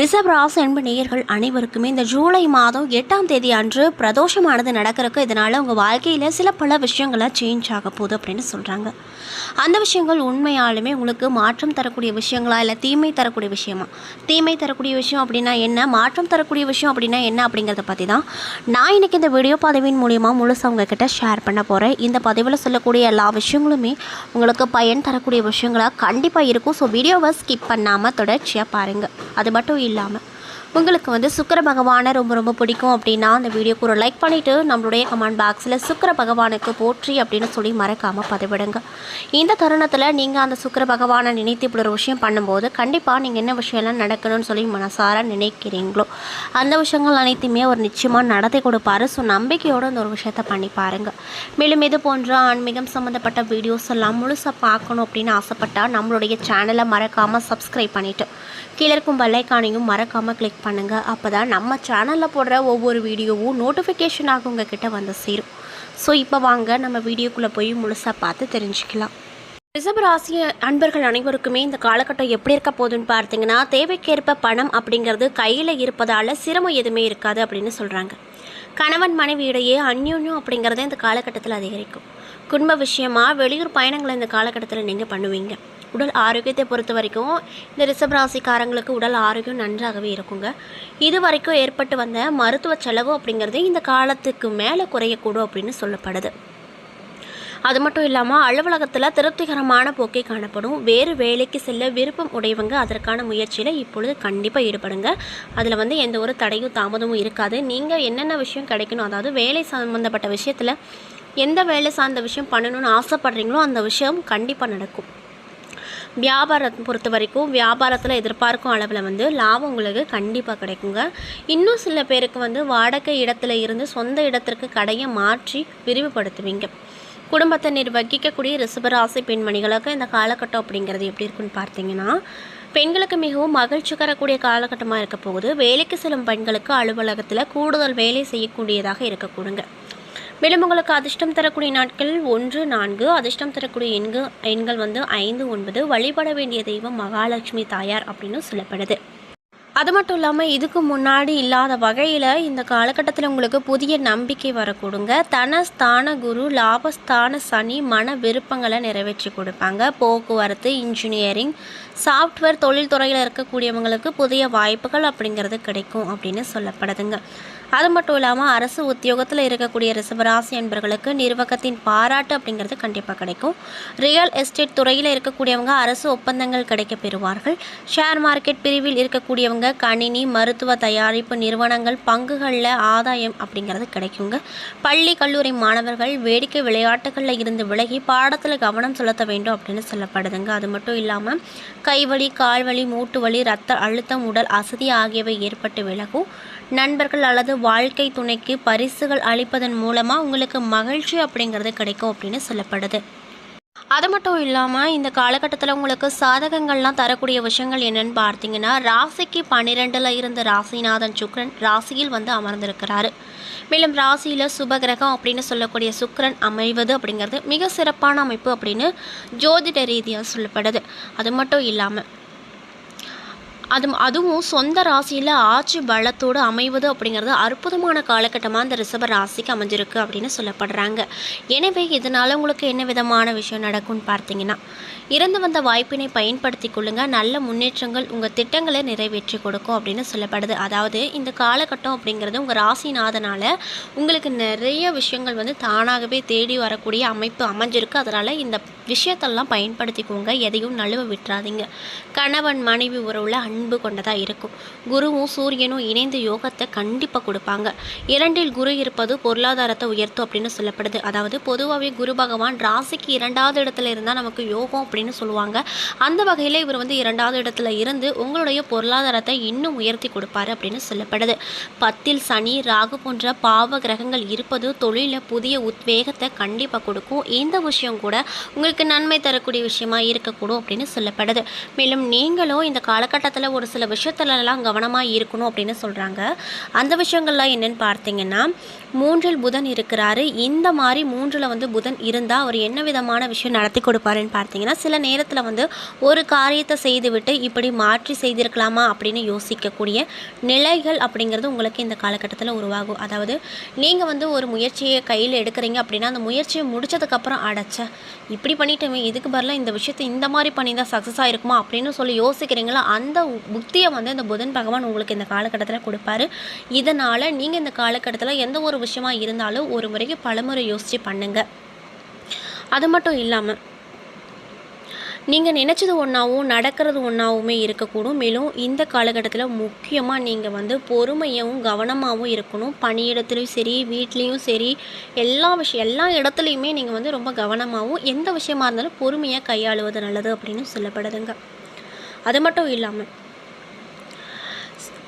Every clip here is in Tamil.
ரிஷப் ராசி அன்பு நேயர்கள் அனைவருக்குமே இந்த ஜூலை மாதம் எட்டாம் தேதி அன்று பிரதோஷமானது நடக்கிறதுக்கு இதனால் உங்கள் வாழ்க்கையில் சில பல விஷயங்களாக சேஞ்ச் ஆக போகுது அப்படின்னு சொல்கிறாங்க அந்த விஷயங்கள் உண்மையாலுமே உங்களுக்கு மாற்றம் தரக்கூடிய விஷயங்களா இல்லை தீமை தரக்கூடிய விஷயமா? தீமை தரக்கூடிய விஷயம் அப்படின்னா என்ன? மாற்றம் தரக்கூடிய விஷயம் அப்படின்னா என்ன அப்படிங்கிறத பற்றி தான் நான் இன்றைக்கி இந்த வீடியோ பதிவின் மூலியமாக முழுசாக உங்ககிட்ட ஷேர் பண்ண போகிறேன் இந்த பதிவில் சொல்லக்கூடிய எல்லா விஷயங்களுமே உங்களுக்கு பயன் தரக்கூடிய விஷயங்களாக கண்டிப்பாக இருக்கும். ஸோ வீடியோவை ஸ்கிப் பண்ணாமல் தொடர்ச்சியாக பாருங்கள் அது மட்டும் இல்லாமல் உங்களுக்கு வந்து சுக்கர பகவானை ரொம்ப ரொம்ப பிடிக்கும் அப்படின்னா அந்த வீடியோக்கு ஒரு லைக் பண்ணிவிட்டு நம்மளுடைய கமெண்ட் பாக்ஸில் சுக்கிர பகவானுக்கு போற்றி அப்படின்னு சொல்லி மறக்காமல் பதிவிடுங்க. இந்த தருணத்தில் நீங்கள் அந்த சுக்கிர பகவானை நினைத்து இப்படி ஒரு விஷயம் பண்ணும்போது கண்டிப்பாக நீங்கள் என்ன விஷயம்லாம் நடக்கணும்னு சொல்லி மனசார நினைக்கிறீங்களோ அந்த விஷயங்கள் அனைத்துமே ஒரு நிச்சயமாக நடத்தி கொடுப்பாரு. ஸோ நம்பிக்கையோடு அந்த ஒரு விஷயத்தை பண்ணி பாருங்கள் மேலும் இது போன்ற ஆன்மீகம் சம்மந்தப்பட்ட வீடியோஸ் எல்லாம் முழுசாக பார்க்கணும் அப்படின்னு ஆசைப்பட்டால் நம்மளுடைய சேனலை மறக்காமல் சப்ஸ்கிரைப் பண்ணிவிட்டு கீழே இருக்கும் பெல்லைக்கானையும் மறக்காமல் கிளிக் பண்ணுங்கள் அப்போ தான் நம்ம சேனலில் போடுற ஒவ்வொரு வீடியோவும் நோட்டிஃபிகேஷனாக உங்ககிட்ட வந்து சேரும். ஸோ இப்போ வாங்க நம்ம வீடியோக்குள்ளே போய் முழுசாக பார்த்து தெரிஞ்சுக்கலாம். ரிஷபராசி அன்பர்கள் அனைவருக்குமே இந்த காலகட்டம் எப்படி இருக்க போதுன்னு பார்த்தீங்கன்னா தேவைக்கேற்ப பணம் அப்படிங்கிறது கையில் இருப்பதால் சிரமம் எதுவுமே இருக்காது அப்படின்னு சொல்கிறாங்க கணவன் மனைவி இடையே அந்யோன்யம் அப்படிங்கிறத இந்த காலகட்டத்தில் அதிகரிக்கும். குடும்ப விஷயமா வெளியூர் பயணங்களை இந்த காலகட்டத்தில் நீங்கள் பண்ணுவீங்க. உடல் ஆரோக்கியத்தை பொறுத்த வரைக்கும் இந்த ரிஷப ராசிக்காரங்களுக்கு உடல் ஆரோக்கியம் நன்றாகவே இருக்குங்க. இது வரைக்கும் ஏற்பட்டு வந்த மருத்துவ செலவு அப்படிங்கிறது இந்த காலத்துக்கு மேலே குறையக்கூடும் அப்படின்னு சொல்லப்படுது. அது மட்டும் இல்லாமல் அலுவலகத்தில் திருப்திகரமான போக்கே காணப்படும். வேறு வேலைக்கு செல்ல விருப்பம் உடையவங்க அதற்கான முயற்சியில் இப்பொழுது கண்டிப்பாக ஈடுபடுங்க. அதில் வந்து எந்த ஒரு தடையும் தாமதமும் இருக்காது. நீங்கள் என்னென்ன விஷயம் கிடைக்கணும் அதாவது வேலை சம்மந்தப்பட்ட விஷயத்தில் எந்த வேலை சார்ந்த விஷயம் பண்ணணும்னு ஆசைப்படுறீங்களோ அந்த விஷயம் கண்டிப்பாக நடக்கும். வியாபாரத்தை பொறுத்த வரைக்கும் வியாபாரத்தில் எதிர்பார்க்கும் அளவில் வந்து லாபம் உங்களுக்கு கண்டிப்பாக கிடைக்குங்க. இன்னும் சில பேருக்கு வந்து வாடகை இடத்துல இருந்து சொந்த இடத்திற்கு கடையை மாற்றி விரிவுபடுத்துவீங்க. குடும்பத்தை நிர்வகிக்கக்கூடிய ரிசபராசி பெண்மணிகளுக்கு இந்த காலகட்டம் அப்படிங்கிறது எப்படி இருக்குன்னு பார்த்தீங்கன்னா பெண்களுக்கு மிகவும் மகிழ்ச்சி தரக்கூடிய காலகட்டமாக இருக்க போகுது. வேலைக்கு செல்லும் பெண்களுக்கு அலுவலகத்தில் கூடுதல் வேலை செய்யக்கூடியதாக இருக்கக்கூடுங்க. மேலும் உங்களுக்கு அதிர்ஷ்டம் தரக்கூடிய நாட்கள் ஒன்று நான்கு. அதிர்ஷ்டம் தரக்கூடிய எண்கள் எண்கள் வந்து ஐந்து ஒன்பது. வழிபட வேண்டிய தெய்வம் மகாலட்சுமி தாயார் அப்படின்னு சொல்லப்படுது. அது மட்டும் இல்லாமல் இதுக்கு முன்னாடி இல்லாத வகையில் இந்த காலகட்டத்தில் உங்களுக்கு புதிய நம்பிக்கை வரக்கூடுங்க. தனஸ்தான குரு லாபஸ்தான சனி மன விருப்பங்களை நிறைவேற்றி கொடுப்பாங்க. போக்குவரத்து இன்ஜினியரிங் சாஃப்ட்வேர் தொழில்துறையில் இருக்கக்கூடியவங்களுக்கு புதிய வாய்ப்புகள் அப்படிங்கிறது கிடைக்கும் அப்படின்னு சொல்லப்படுதுங்க. அது மட்டும் இல்லாமல் அரசு உத்தியோகத்தில் இருக்கக்கூடிய ரிசபராசி என்பவர்களுக்கு நிர்வாகத்தின் பாராட்டு அப்படிங்கிறது கண்டிப்பாக கிடைக்கும். ரியல் எஸ்டேட் துறையில் இருக்கக்கூடியவங்க அரசு ஒப்பந்தங்கள் கிடைக்க பெறுவார்கள். ஷேர் மார்க்கெட் பிரிவில் இருக்கக்கூடியவங்க கணினி மருத்துவ தயாரிப்பு நிறுவனங்கள் பங்குகளில் ஆதாயம் அப்படிங்கிறது கிடைக்குங்க. பள்ளி கல்லூரி மாணவர்கள் வேடிக்கை விளையாட்டுகளில் இருந்து விலகி பாடத்தில் கவனம் செலுத்த வேண்டும் அப்படின்னு சொல்லப்படுதுங்க. அது மட்டும் இல்லாமல் கைவலி கால்வலி மூட்டு வலி ரத்த அழுத்தம் உடல் அசதி ஆகியவை ஏற்பட்டு விலகும். நண்பர்கள் அல்லது வாழ்க்கை துணைக்கு பரிசுகள் அளிப்பதன் மூலமாக உங்களுக்கு மகிழ்ச்சி அப்படிங்கிறது கிடைக்கும் அப்படின்னு சொல்லப்படுது. அது மட்டும் இல்லாமல் இந்த காலகட்டத்தில் உங்களுக்கு சாதகங்கள்லாம் தரக்கூடிய விஷயங்கள் என்னென்னு பார்த்தீங்கன்னா ராசிக்கு பன்னிரெண்டில் இருந்த ராசிநாதன் சுக்ரன் ராசியில் வந்து அமர்ந்திருக்கிறாரு. மேலும் ராசியில் சுபகிரகம் அப்படின்னு சொல்லக்கூடிய சுக்ரன் அமைவது அப்படிங்கிறது மிக சிறப்பான அமைப்பு அப்படின்னு ஜோதிட ரீதியாக சொல்லப்படுது. அது மட்டும் இல்லாமல் அது அதுவும் சொந்த ராசியில் ஆட்சி பலத்தோடு அமைவது அப்படிங்கிறது அற்புதமான காலகட்டமாக அந்த ரிஷப ராசிக்கு அமைஞ்சிருக்கு அப்படின்னு சொல்லப்படுறாங்க. எனவே இதனால் உங்களுக்கு என்ன விதமான விஷயம் நடக்கும்னு பார்த்தீங்கன்னா இறந்து வந்த வாய்ப்பினை பயன்படுத்தி கொள்ளுங்கள் நல்ல முன்னேற்றங்கள் உங்கள் திட்டங்களை நிறைவேற்றி கொடுக்கும் அப்படின்னு சொல்லப்படுது. அதாவது இந்த காலகட்டம் அப்படிங்கிறது உங்கள் ராசிநாதனால் உங்களுக்கு நிறைய விஷயங்கள் வந்து தானாகவே தேடி வரக்கூடிய அமைப்பு அமைஞ்சிருக்கு. அதனால் இந்த விஷயத்தெல்லாம் பயன்படுத்திக்கோங்க. எதையும் நழுவ விட்டுறாதீங்க. கணவன் மனைவி உறவுல அன்பு கொண்டதாக இருக்கும். குருவும் சூரியனும் இணைந்து யோகத்தை கண்டிப்பாக கொடுப்பாங்க. இரண்டில் குரு இருப்பது பொருளாதாரத்தை உயர்த்தும் அப்படின்னு சொல்லப்படுது. அதாவது பொதுவாகவே குரு பகவான் ராசிக்கு இரண்டாவது இடத்துல இருந்தால் நமக்கு யோகம் அப்படின்னு சொல்லுவாங்க. அந்த வகையில் இவர் வந்து இரண்டாவது இடத்துல இருந்து உங்களுடைய பொருளாதாரத்தை இன்னும் உயர்த்தி கொடுப்பாரு அப்படின்னு சொல்லப்படுது. பத்தில் சனி ராகு போன்ற பாவ கிரகங்கள் இருப்பது தொழிலில் புதிய உத்வேகத்தை கண்டிப்பாக கொடுக்கும். இந்த விஷயம் கூட உங்களுக்கு நன்மை தரக்கூடிய விஷயமா இருக்கக்கூடும் அப்படின்னு சொல்லப்படுது. மேலும் நீங்களும் இந்த காலகட்டத்தில் ஒரு சில விஷயத்துலலாம் கவனமாக இருக்கணும் அப்படின்னு சொல்கிறாங்க அந்த விஷயங்கள்லாம் என்னென்னு பார்த்தீங்கன்னா மூன்றில் புதன் இருக்கிறாரு. இந்த மாதிரி மூன்றில் வந்து புதன் இருந்தால் அவர் என்ன விதமான விஷயம் நடத்தி கொடுப்பாருன்னு பார்த்தீங்கன்னா சில நேரத்தில் வந்து ஒரு காரியத்தை செய்துவிட்டு இப்படி மாற்றி செய்திருக்கலாமா அப்படின்னு யோசிக்கக்கூடிய நிலைகள் அப்படிங்கிறது உங்களுக்கு இந்த காலகட்டத்தில் உருவாகும். அதாவது நீங்கள் வந்து ஒரு முயற்சியை கையில் எடுக்கிறீங்க அப்படின்னா அந்த முயற்சியை முடிச்சதுக்கப்புறம் அடைச்ச இப்படி பண்ணிட்டோமே இதுக்கு பதிலாக இந்த விஷயத்தை இந்த மாதிரி பண்ணி தான் சக்ஸஸ் ஆகிருக்குமா அப்படின்னு சொல்லி யோசிக்கிறீங்களா? அந்த புக்தியை வந்து இந்த புதன் பகவான் உங்களுக்கு இந்த காலகட்டத்தில் கொடுப்பாரு. இதனால் நீங்கள் இந்த காலகட்டத்தில் எந்த ஒரு விஷயமா இருந்தாலும் ஒரு முறைக்கு பலமுறை யோசித்து பண்ணுங்கள் அது மட்டும் இல்லாமல் நீங்கள் நினச்சது ஒன்றாவும் நடக்கிறது ஒன்றாவுமே இருக்கக்கூடும். மேலும் இந்த காலகட்டத்தில் முக்கியமாக நீங்கள் வந்து பொறுமையாகவும் கவனமாகவும் இருக்கணும். பணியிடத்துலையும் சரி வீட்லேயும் சரி எல்லா விஷயம் எல்லா இடத்துலையுமே நீங்கள் வந்து ரொம்ப கவனமாகவும் எந்த விஷயமா இருந்தாலும் பொறுமையாக கையாளுவது நல்லது அப்படின்னு சொல்லப்படுதுங்க. அது மட்டும் இல்லாமல்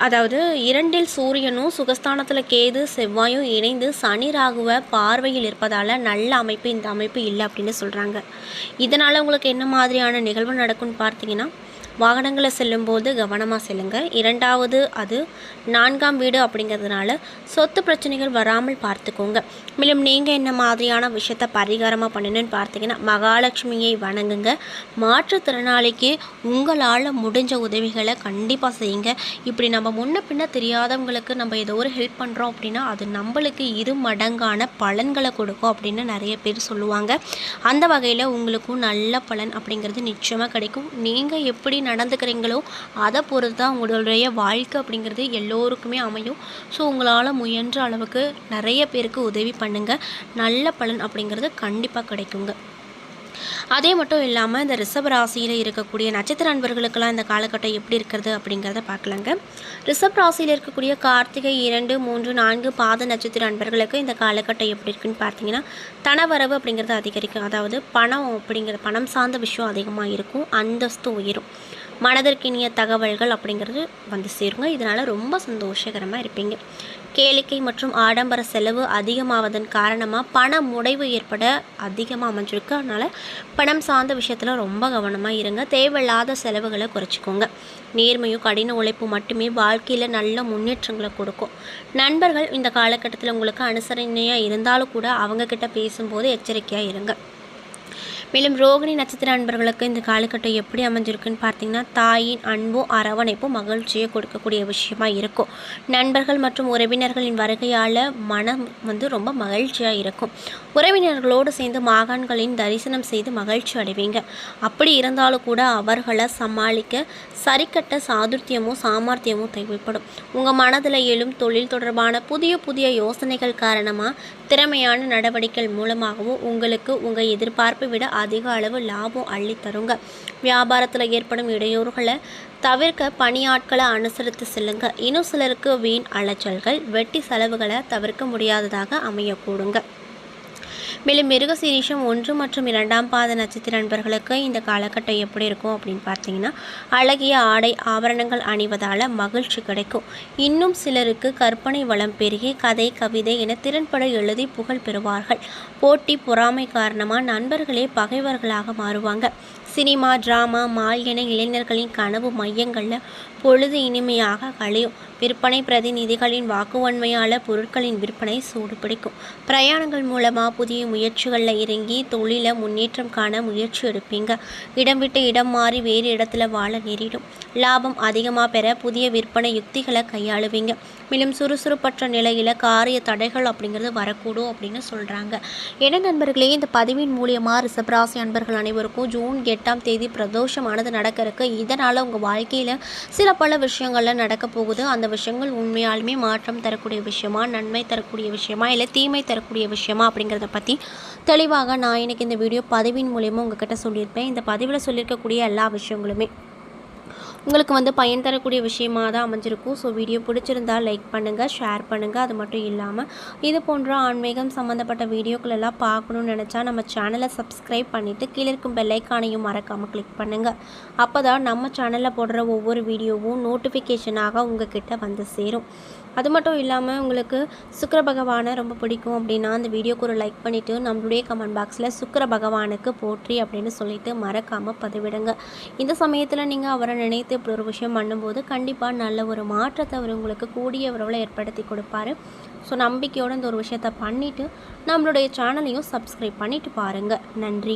அதாவது இரண்டில் சூரியனும் சுகஸ்தானத்தில் கேது செவ்வாயும் இணைந்து சனி ராகுவ பார்வையில் இருப்பதால் நல்ல அமைப்பு இந்த அமைப்பு இல்லை அப்படின்னு சொல்கிறாங்க இதனால் உங்களுக்கு என்ன மாதிரியான நிகழ்வு நடக்கும்னு பார்த்தீங்கன்னா வாகனங்களை செல்லும்போது கவனமாக செல்லுங்கள் இரண்டாவது அது நான்காம் வீடு அப்படிங்கிறதுனால சொத்து பிரச்சனைகள் வராமல் பார்த்துக்கோங்க. மேலும் நீங்கள் என்ன மாதிரியான விஷயத்த பரிகாரமாக பண்ணணும்னு பார்த்தீங்கன்னா மகாலட்சுமியை வணங்குங்க. மாற்றுத்திறனாளிக்கு உங்களால் முடிஞ்ச உதவிகளை கண்டிப்பாக செய்யுங்க. இப்படி நம்ம முன்ன பின்ன தெரியாதவங்களுக்கு நம்ம ஏதோ ஒரு ஹெல்ப் பண்ணுறோம் அப்படின்னா அது நம்மளுக்கு இரு மடங்கான பலன்களை கொடுக்கும் அப்படின்னு நிறைய பேர் சொல்லுவாங்க. அந்த வகையில் உங்களுக்கும் நல்ல பலன் அப்படிங்கிறது நிச்சயமாக கிடைக்கும். நீங்கள் எப்படி நடந்துக்கிறீங்களோ அதை பொறுத்து தான் உங்களுடைய வாழ்க்கை அப்படிங்கிறது எல்லோருக்குமே அமையும். ஸோ உங்களால் முயன்ற அளவுக்கு நிறைய பேருக்கு உதவி பண்ணுங்கள் நல்ல பலன் அப்படிங்கிறது கண்டிப்பாக கிடைக்குங்க. அதே மட்டும் இல்லாமல் இந்த ரிஷப ராசியில் இருக்கக்கூடிய நட்சத்திர அன்பர்களுக்கெல்லாம் இந்த காலகட்டம் எப்படி இருக்கிறது அப்படிங்கிறத பார்க்கலாங்க. ரிஷப் ராசியில் இருக்கக்கூடிய கார்த்திகை இரண்டு மூன்று நான்கு பாத நட்சத்திர அன்பர்களுக்கு இந்த காலகட்டம் எப்படி இருக்குன்னு பார்த்தீங்கன்னா தனவரவு அப்படிங்கிறது அதிகரிக்கும். அதாவது பணம் அப்படிங்கிற பணம் சார்ந்த விஷயம் அதிகமாக இருக்கும். அந்தஸ்து உயரும். மனதிற்கினிய தகவல்கள் அப்படிங்கிறது வந்து சேருங்க. இதனால் ரொம்ப சந்தோஷகரமாக இருப்பீங்க. கேளிக்கை மற்றும் ஆடம்பர செலவு அதிகமாவதன் காரணமாக பண முடைவு ஏற்பட அதிகமாக அமைஞ்சிருக்கு. அதனால் பணம் சார்ந்த விஷயத்தில் ரொம்ப கவனமாக இருங்க. தேவையில்லாத செலவுகளை குறைச்சிக்கோங்க. நேர்மையும் கடின உழைப்பு மட்டுமே வாழ்க்கையில் நல்ல முன்னேற்றங்களை கொடுக்கும். நண்பர்கள் இந்த காலகட்டத்தில் உங்களுக்கு அனுசரணையாக இருந்தாலும் கூட அவங்கக்கிட்ட பேசும்போது எச்சரிக்கையாக இருங்க. மேலும் ரோகிணி நட்சத்திர அன்பர்களுக்கு இந்த காலகட்டம் எப்படி அமைஞ்சிருக்குன்னு பார்த்தீங்கன்னா தாயின் அன்பும் அரவணைப்பும் மகிழ்ச்சியை கொடுக்கக்கூடிய விஷயமா இருக்கும். நண்பர்கள் மற்றும் உறவினர்களின் வருகையால் மனம் வந்து ரொம்ப மகிழ்ச்சியாக இருக்கும். உறவினர்களோடு சேர்ந்து மாகாண்களின் தரிசனம் செய்து மகிழ்ச்சி அடைவீங்க. அப்படி இருந்தாலும் கூட அவர்களை சமாளிக்க சரிக்கட்ட சாதுர்த்தியமும் சாமர்த்தியமும் தேவைப்படும். உங்கள் மனதில் எழும் தொழில் தொடர்பான புதிய புதிய யோசனைகள் காரணமாக திறமையான நடவடிக்கைகள் மூலமாகவும் உங்களுக்கு உங்கள் எதிர்பார்ப்பை விட அதிக அளவு லாபம் அள்ளி தருங்க. வியாபாரத்தில் ஏற்படும் இடையூறுகளை தவிர்க்க பணியாட்களை அனுசரித்து செல்லுங்க. இன்னும் சிலருக்கு வீண் அலைச்சல்கள் வெட்டி செலவுகளை தவிர்க்க முடியாததாக அமையக்கூடுங்க. மேலும் மிருகசீரிஷம் ஒன்று மற்றும் இரண்டாம் பாத நட்சத்திர நண்பர்களுக்கு இந்த காலகட்டம் எப்படி இருக்கும் அப்படின்னு பார்த்தீங்கன்னா அழகிய ஆடை ஆபரணங்கள் அணிவதால் மகிழ்ச்சி கிடைக்கும். இன்னும் சிலருக்கு கற்பனை வளம் பெருகி கதை கவிதை என திறன்பட எழுதி புகழ் பெறுவார்கள். போட்டி பொறாமை காரணமாக நண்பர்களே பகைவர்களாக மாறுவாங்க. சினிமா டிராமா மால் என இளைஞர்களின் கனவு மையங்களில் பொழுது இனிமையாக கழியும். விற்பனை பிரதிநிதிகளின் வாக்குவன்மையால் பொருட்களின் விற்பனை சூடு பிடிக்கும் பிரயாணங்கள் மூலமாக புதிய முயற்சிகளில் இறங்கி தொழிலை முன்னேற்றம் காண முயற்சி எடுப்பீங்க. இடம் விட்டு இடம் மாறி வேறு இடத்துல வாழ நேரிடும். லாபம் அதிகமாக பெற புதிய விற்பனை யுக்திகளை கையாளுவீங்க. மேலும் சுறுசுறுப்பற்ற நிலையில் காரிய தடைகள் அப்படிங்கிறது வரக்கூடும் அப்படின்னு சொல்கிறாங்க என்ன நண்பர்களே இந்த பதிவின் மூலியமாக ரிசபராசி அன்பர்கள் அனைவருக்கும் ஜூன் எட்டாம் தேதி பிரதோஷமானது நடக்க இருக்கு இதனால் உங்கள் வாழ்க்கையில் சில பல விஷயங்கள்லாம் நடக்க போகுது. அந்த விஷயங்கள் உண்மையாலுமே மாற்றம் தரக்கூடிய விஷயமா நன்மை தரக்கூடிய விஷயமா இல்லை தீமை தரக்கூடிய விஷயமா அப்படிங்கிறத பற்றி தெளிவாக நான் இன்னைக்கு இந்த வீடியோ பதிவின் மூலயமா உங்ககிட்ட சொல்லியிருப்பேன். இந்த பதிவில் சொல்லியிருக்கக்கூடிய எல்லா விஷயங்களுமே உங்களுக்கு வந்து பயன் தரக்கூடிய விஷயமாக தான் அமைஞ்சிருக்கும். ஸோ வீடியோ பிடிச்சிருந்தால் லைக் பண்ணுங்கள் ஷேர் பண்ணுங்கள் அது மட்டும் இல்லாமல் இது போன்ற ஆன்மீகம் சம்மந்தப்பட்ட வீடியோக்கள் எல்லாம் பார்க்கணும்னு நினச்சா நம்ம சேனலை சப்ஸ்கிரைப் பண்ணிவிட்டு கீழே இருக்கும் பெல்லைக்கானையும் மறக்காமல் கிளிக் பண்ணுங்கள் அப்போ தான் நம்ம சேனலில் போடுற ஒவ்வொரு வீடியோவும் நோட்டிஃபிகேஷனாக உங்கள் கிட்டே வந்து சேரும். அது மட்டும் இல்லாமல் உங்களுக்கு சுக்கர பகவானை ரொம்ப பிடிக்கும் அப்படின்னா அந்த வீடியோக்கு ஒரு லைக் பண்ணிவிட்டு நம்மளுடைய கமெண்ட் பாக்ஸில் சுக்கர பகவானுக்கு போற்றி அப்படின்னு சொல்லிட்டு மறக்காமல் பதிவிடுங்க. இந்த சமயத்தில் நீங்கள் அவரை நினைத்து இப்படி ஒரு விஷயம் பண்ணும்போது கண்டிப்பாக நல்ல ஒரு மாற்றத்தை அவர் உங்களுக்கு கூடிய உறவில் ஏற்படுத்தி கொடுப்பாரு. ஸோ நம்பிக்கையோடு இந்த ஒரு விஷயத்த பண்ணிவிட்டு நம்மளுடைய சேனலையும் சப்ஸ்கிரைப் பண்ணிவிட்டு பாருங்கள் நன்றி.